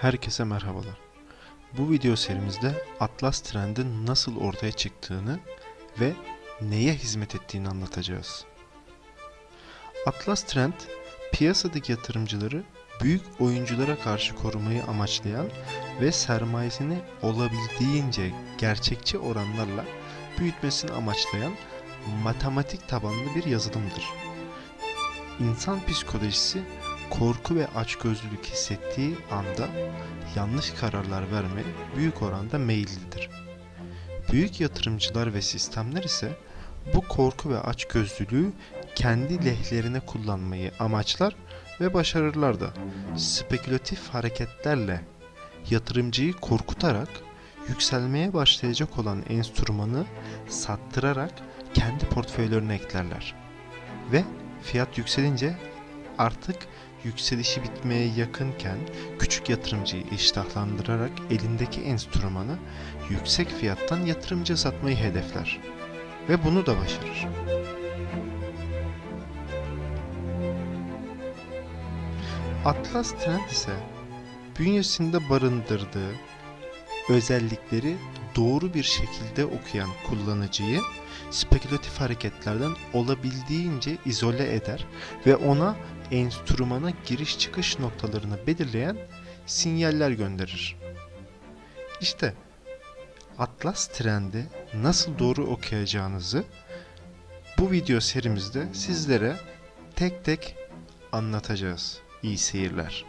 Herkese merhabalar. Bu video serimizde Atlas Trend'in nasıl ortaya çıktığını ve neye hizmet ettiğini anlatacağız. Atlas Trend, piyasadaki yatırımcıları büyük oyunculara karşı korumayı amaçlayan ve sermayesini olabildiğince gerçekçi oranlarla büyütmesini amaçlayan matematik tabanlı bir yazılımdır. İnsan psikolojisi korku ve açgözlülük hissettiği anda yanlış kararlar vermeye büyük oranda meyillidir. Büyük yatırımcılar ve sistemler ise bu korku ve açgözlülüğü kendi lehlerine kullanmayı amaçlar ve başarırlar da. Spekülatif hareketlerle yatırımcıyı korkutarak yükselmeye başlayacak olan enstrümanı sattırarak kendi portföylerine eklerler. Ve fiyat yükselince artık yükselişi bitmeye yakınken küçük yatırımcıyı iştahlandırarak elindeki enstrümanı yüksek fiyattan yatırımcıya satmayı hedefler. Ve bunu da başarır. Atlas Trend ise bünyesinde barındırdığı özellikleri doğru bir şekilde okuyan kullanıcıyı spekülatif hareketlerden olabildiğince izole eder ve ona enstrümana giriş çıkış noktalarını belirleyen sinyaller gönderir. İşte Atlas trendi nasıl doğru okuyacağınızı bu video serimizde sizlere tek tek anlatacağız. İyi seyirler.